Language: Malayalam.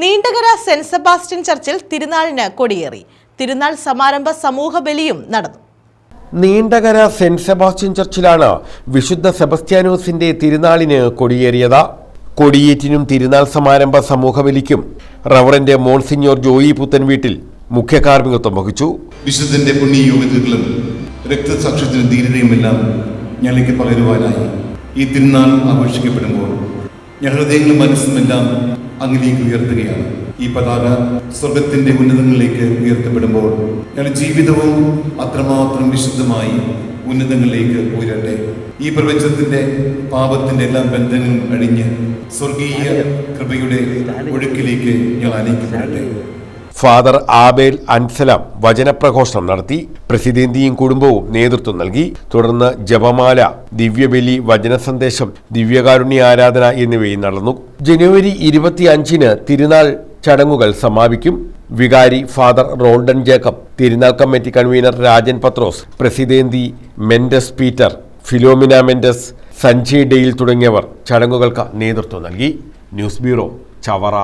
നീണ്ടകര സെന്റ് സെബാസ്റ്റ്യൻ ചർച്ചിൽ തിരുനാളിന് കൊടിയേറി. തിരുനാൾ സമാരംഭ സമൂഹ ബലിയും നടന്നു. നീണ്ടകര സെന്റ് സെബാസ്റ്റ്യൻ ചർച്ചിലാണ് വിശുദ്ധ സെബസ്റ്റ്യാനോസിന്റെ തിരുനാളിന് കൊടിയേറിയത്. കൊടിയേറ്റിനും തിരുനാൾ സമാരംഭ സമൂഹബലിക്കും റവറന്റ് മോൺസിഞ്ഞോർ ജോയി പുത്തൻ വീട്ടിൽ മുഖ്യ കാർമ്മികത്വം വഹിച്ചു. വിശുദ്ധന്റെ പുണ്യയോഗ്യതകളും രക്തസാക്ഷ്യത്തിനും ധീരതയുമെല്ലാം ഞങ്ങൾക്ക് പകരുവാനായി ഈ തിരുനാൾ ആഘോഷിക്കപ്പെടുമ്പോൾ ഞാൻ ഹൃദയങ്ങളും മനസ്സുമെല്ലാം അങ്ങിലേക്ക് ഉയർത്തുകയാണ്. ഈ പതാക സ്വർഗത്തിന്റെ ഉന്നതങ്ങളിലേക്ക് ഉയർത്തപ്പെടുമ്പോൾ ഞങ്ങളുടെ ജീവിതവും അത്രമാത്രം വിശുദ്ധമായി ഉന്നതങ്ങളിലേക്ക് ഉയരട്ടെ. ഈ പ്രപഞ്ചത്തിന്റെ പാപത്തിന്റെ എല്ലാ ബന്ധങ്ങളും അഴിഞ്ഞ് സ്വർഗീയ കൃപയുടെ ഒഴുക്കിലേക്ക് ഞങ്ങൾ അനയിക്കപ്പെടട്ടെ ഫാദർ ആബേൽ അൻസലാം വചനപ്രഘോഷണം നടത്തി പ്രസിദ്ധേന്തിയും കുടുംബവും നേതൃത്വം നൽകി. തുടർന്ന് ജപമാല ദിവ്യബലി വചന സന്ദേശം ദിവ്യകാരുണ്യ ആരാധന എന്നിവയും നടന്നു. ജനുവരി ഇരുപത്തി അഞ്ചിന് തിരുനാൾ ചടങ്ങുകൾ സമാപിക്കും. വികാരി ഫാദർ റോൾഡൻ ജേക്കബ് തിരുനാൾ കമ്മിറ്റി കൺവീനർ രാജൻ പത്രോസ് പ്രസിദ്ധേന്തി മെൻഡസ് പീറ്റർ ഫിലോമിന മെൻഡസ് സഞ്ജയ് ഡെയിൽ തുടങ്ങിയവർ ചടങ്ങുകൾക്ക് നേതൃത്വം നൽകി. News bureau Chavara.